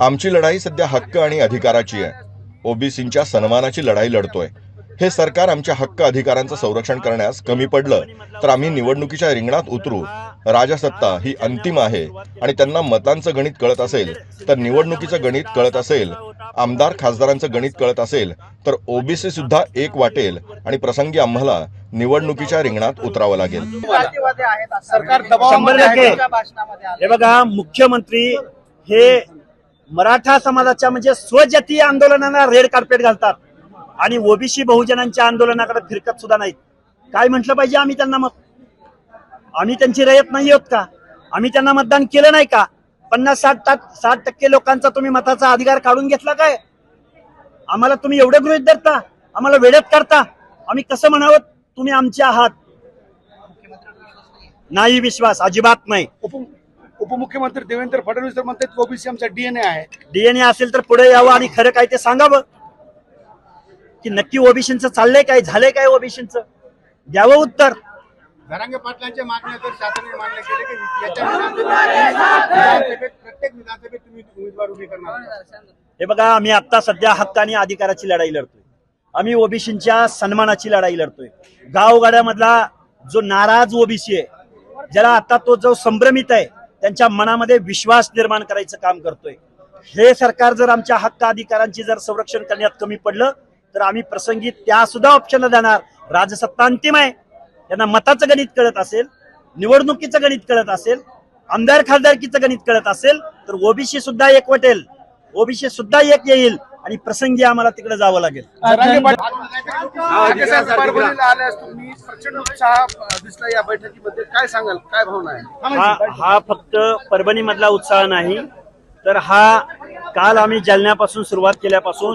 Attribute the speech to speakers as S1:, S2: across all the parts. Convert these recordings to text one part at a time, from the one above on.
S1: आमची लढाई सध्या हक्क आणि अधिकाराची आहे. ओबीसींच्या सन्मानाची लढाई लढतोय. हे सरकार आमच्या हक्क अधिकारांचं संरक्षण करण्यास कमी पडलं तर आम्ही निवडणुकीच्या रिंगणात उतरू. राजसत्ता ही अंतिम आहे आणि त्यांना मतांचं गणित कळत असेल तर निवडणुकीचं गणित कळत असेल आमदार खासदारांचं गणित कळत असेल तर ओबीसी सुद्धा एक वाटेल आणि प्रसंगी आम्हाला निवडणुकीच्या रिंगणात उतरावं लागेल.
S2: सरकार.
S3: हे बघा मुख्यमंत्री हे मराठा समाजाच्या म्हणजे स्वजातीय आंदोलनाला रेड कार्पेट घालतात. आणि ओबीसी बहुजनांच्या आंदोलनाकडे फिरकत सुद्धा नाहीत. काय म्हटलं पाहिजे आम्ही त्यांना मग? आम्ही त्यांची रयत नाही आहोत का? आम्ही त्यांना मतदान केलं नाही का? पन्नास साठ साठ टक्के लोकांचा तुम्ही मताचा अधिकार काढून घेतला काय? आम्हाला तुम्ही एवढं गृहित धरता? आम्हाला वेळेत करता? आम्ही कसं म्हणावं? तुम्ही आमचे आहात. नाही विश्वास अजिबात नाही.
S2: उप उपमुख्यमंत्री देवेंद्र फडणवीस तर म्हणतात ओबीसी आमचा डीएनए आहे.
S3: डीएनए असेल तर पुढे यावं आणि खरं काय ते सांगावं. की नक्की ओबीसीचं चाललंय काय झालंय काय ओबीसीचं? द्यावं उत्तर.
S4: धरांगे पाटलांच्या मागण्या तर शासनाने मान्य केले की याच्या विधानसभेत विधानसभेत प्रत्येक विधानसभेत तुम्ही उमेदवार उभे करणार.
S3: हे बघा आम्ही आता सध्या हक्क आणि अधिकाराची लढाई लढतोय. आम्ही ओबीसीच्या सन्मानाची लढाई लढतोय. गावगाड्यामधला जो नाराज ओबीसी आहे ज्याला आता तो जो संभ्रमित आहे त्यांच्या मनामध्ये विश्वास निर्माण करायचं काम करतोय. हे सरकार जर आमच्या हक्क अधिकारांची जर संरक्षण करण्यात कमी पडलं तर आम्ही प्रसंगी त्या सुद्धा ऑप्शनला देणार राजसत्ता अंतिम आहे. त्यांना मताचं गणित कळत असेल निवडणुकीचं गणित कळत असेल आमदार खासदारकीचं गणित कळत असेल तर ओबीसी सुद्धा एक वटेल ओबीसी सुद्धा एक येईल. आणि प्रसंगी आम्हाला तिकडे जावं लागेल.
S2: धरांगे पाटील ठाकरे साहेब परभणीला आल्यास तुम्ही प्रचंड उत्साह अ, दिसला या बैठकीमध्ये काय सांगाल? काय भावना आहे?
S3: हा हा फक्त परभणी मधला उत्साह नाही तर हा काल आम्ही जालन्यापासून सुरुवात केल्यापासून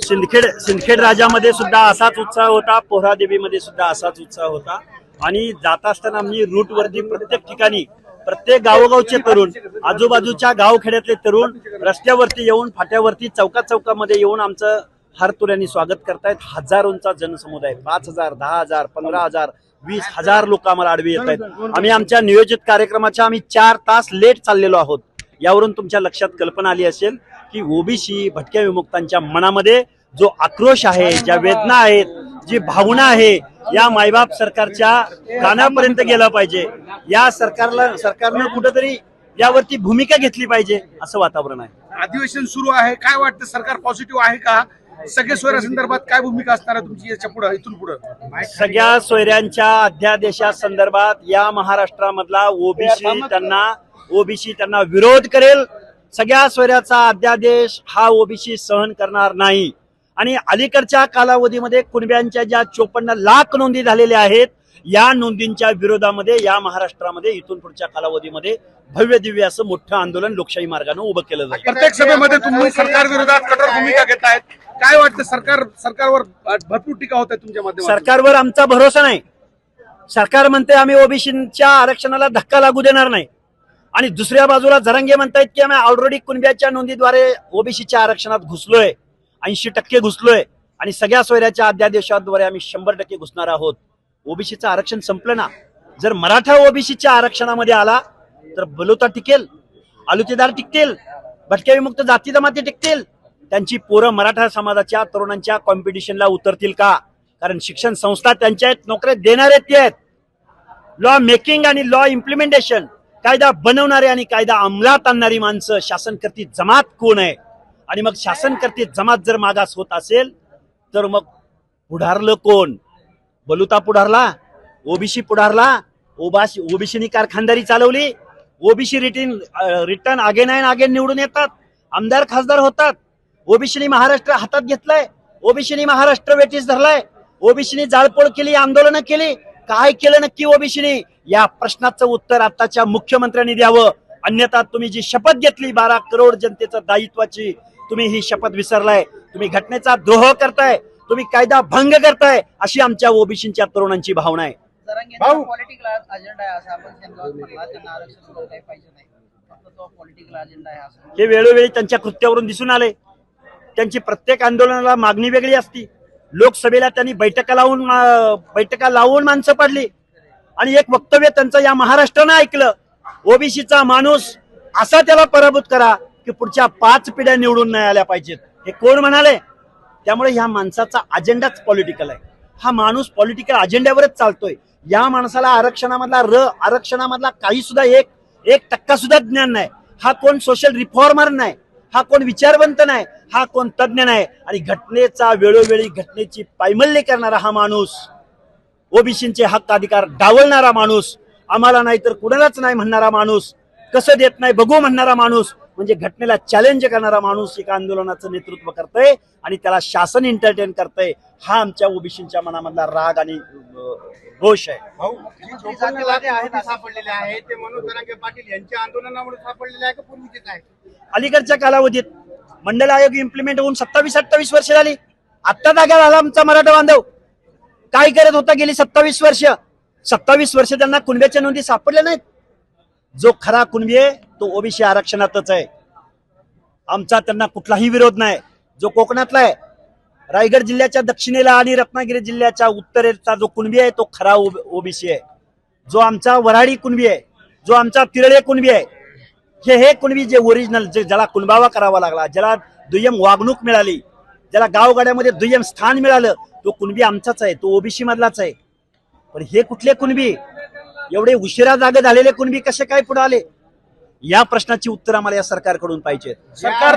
S3: सिंदखेड सिंदखेड राजामध्ये सुद्धा असाच उत्साह होता पोहरादेवीमध्ये सुद्धा असाच उत्साह होता. आणि जात असताना आम्ही रूटवरती प्रत्येक ठिकाणी प्रत्येक गावोगावचे तरुण आजूबाजूच्या गावखेड्यातले तरुण रस्त्यावरती येऊन फाट्यावरती चौका चौकामध्ये येऊन आमचं हारतुऱ्यांनी स्वागत करतायत. हजारोंचा जनसमुदाय पाच हजार दहा हजार पंधरा हजार वीस हजार लोक आम्हाला आडवी येत आहेत. आम्ही आमच्या नियोजित कार्यक्रमाच्या आम्ही चार तास लेट चाललेलो आहोत. यावरून तुमच्या लक्षात कल्पना आली असेल की ओबीसी भटक्या विमुक्तांच्या मनामध्ये जो आक्रोश आहे ज्या वेदना आहेत जी भावना आहे या मायबाप सरकारच्या कानापर्यंत गेला पाहिजे. या सरकारला सरकारनं कुठंतरी यावरती भूमिका घेतली पाहिजे असं वातावरण आहे.
S2: अधिवेशन सुरू आहे. काय वाटतं? सरकार पॉझिटिव्ह आहे का? सगळे सोयऱ्या संदर्भात काय भूमिका असणार आहे तुमची याच्यापुढे इथून पुढे?
S3: सगळ्या सोयऱ्यांच्या अध्यादेशा संदर्भात या महाराष्ट्रामधला ओबीसी त्यांना ओबीसी त्यांना विरोध करेल. सगळ्या सोयऱ्याचा अध्यादेश हा ओबीसी सहन करणार नाही. आणि अलीकडच्या कालावधीमध्ये कुणब्यांच्या ज्या चोपन्न लाख नोंदी झालेल्या आहेत या नोंदींच्या विरोधामध्ये या महाराष्ट्रामध्ये इथून पुढच्या कालावधीमध्ये भव्य दिव्य असं मोठं आंदोलन लोकशाही मार्गाने उभं केलं जाईल.
S2: प्रत्येक सभेमध्ये तुम्ही सरकार विरोधात कठोर भूमिका घेत आहेत. काय वाटतं सरकार सरकारवर भरपूर टीका होत आहे तुमच्या माध्यमातून?
S3: सरकारवर आमचा भरोसा नाही. सरकार म्हणते आम्ही ओबीसीच्या आरक्षणाला धक्का लागू देणार नाही. आणि दुसऱ्या बाजूला झरंगे म्हणतायत की आम्ही ऑलरेडी कुणब्याच्या नोंदीद्वारे ओबीसीच्या आरक्षणात घुसलोय. ऐंशी टक्के घुसलोय. आणि सगळ्या सोयऱ्याच्या अध्यादेशाद्वारे आम्ही शंभर टक्के घुसणार आहोत. ओबीसीचं आरक्षण संपलं ना. जर मराठा ओबीसीच्या आरक्षणामध्ये आला तर बलुता टिकेल आलुतेदार टिकतील भटक्या विमुक्त जाती जमाती टिकतील. त्यांची पोरं मराठा समाजाच्या तरुणांच्या कॉम्पिटिशनला उतरतील का? कारण शिक्षण संस्था त्यांच्या आहेत नोकऱ्या देणारे ते आहेत. लॉ मेकिंग आणि लॉ इम्प्लिमेंटेशन कायदा बनवणारे आणि कायदा अंमलात आणणारी माणसं शासनकर्ती जमात कोण आहे? आणि मग शासनकर्ते जमात जर मागास होत असेल तर मग पुढारलं कोण? बलुता पुढारला ओबीसी पुढारला ओबासी ओबीसीनी कारखानदारी चालवली ओबीसी रिटर्न रिटर्न आगे अँड आगे निवडून येतात आमदार खासदार होतात. ओबीसीनी महाराष्ट्र हातात घेतलाय ओबीसीनी महाराष्ट्र वेटीस धरलाय ओबीसीनी जाळपोळ केली आंदोलनं केली काय केलं नक्की ओबीसीनी? या प्रश्नाचं उत्तर आताच्या मुख्यमंत्र्यांनी द्यावं. अन्यथा तुम्ही जी शपथ घेतली बारा करोड जनतेचं दायित्वाची तुम्ही ही शपथ विसरलाय. तुम्ही घटनेचा द्रोह करताय. तुम्ही कायदा भंग करताय अशी आमच्या ओबीसीच्या तरुणांची भावना आहे. हे वेळोवेळी त्यांच्या कृत्यावरून दिसून आले. त्यांची प्रत्येक आंदोलनाला मागणी वेगळी असती. लोकसभेला त्यांनी बैठका लावून बैठका लावून माणसं पडली. आणि एक वक्तव्य त्यांचं या महाराष्ट्रानं ऐकलं. ओबीसीचा माणूस असा त्याला पराभूत करा. की पुढच्या पाच पिढ्या निवडून नाही आल्या पाहिजेत. हे कोण म्हणाले? त्यामुळे ह्या माणसाचा अजेंडाच पॉलिटिकल आहे. हा माणूस पॉलिटिकल अजेंड्यावरच चालतोय. या माणसाला आरक्षणामधला र आरक्षणामधला काही सुद्धा एक एक टक्का सुद्धा ज्ञान नाही. हा कोण सोशल रिफॉर्मर नाही. हा कोण विचारवंत नाही. हा कोण तज्ज्ञ नाही. आणि घटनेचा वेळोवेळी घटनेची पायमल्य करणारा हा माणूस ओबीसीचे हक्क अधिकार डावलणारा माणूस आम्हाला नाही तर कुणालाच नाही म्हणणारा माणूस कसं देत नाही बघू म्हणणारा माणूस म्हणजे घटनेला चॅलेंज करणारा माणूस एका आंदोलनाचं नेतृत्व करतोय आणि त्याला शासन एंटरटेन करतंय हा आमच्या ओबीसीच्या मनामधला राग आणि रोष आहे.
S4: भाऊ जी चोपन्न लाख नोटीस सापडलेले आहे ते मनोज जरांगे पाटील यांच्या आंदोलनामुळे सापडलेले आहे का पूर्वीचेच आहे?
S3: अलीकडच्या कालावधीत मंडल आयोग इम्प्लिमेंट होऊन सत्तावीस अठ्ठावीस वर्ष झाली. आत्ता जागा झाला आमचा मराठा बांधव. काय करत होता गेली सत्तावीस वर्ष? सत्तावीस वर्ष त्यांना कुणब्याच्या नोंदी सापडल्या नाहीत. जो खरा कुणबी आहे तो ओबीसी आरक्षणातच आहे. आमचा त्यांना कुठलाही विरोध नाही. जो कोकणातला आहे रायगड जिल्ह्याच्या दक्षिणेला आणि रत्नागिरी जिल्ह्याच्या उत्तरेचा जो कुणबी आहे तो खरा ओबीसी आहे. जो आमचा वराडी कुणबी आहे जो आमचा तिरळे कुणबी आहे हे हे कुणबी जे ओरिजिनल जे ज्याला कुणबावा करावा लागला ज्याला दुय्यम वागणूक मिळाली ज्याला गावगाड्यामध्ये दुय्यम स्थान मिळालं तो कुणबी आमचाच आहे तो ओबीसी मधलाच आहे. पण हे कुठले कुणबी? एवढे उशिरा जागे झालेले कुणबी कसे काय पुढे आले? या प्रश्नाची उत्तर आम्हाला या सरकारकडून पाहिजे. सरकार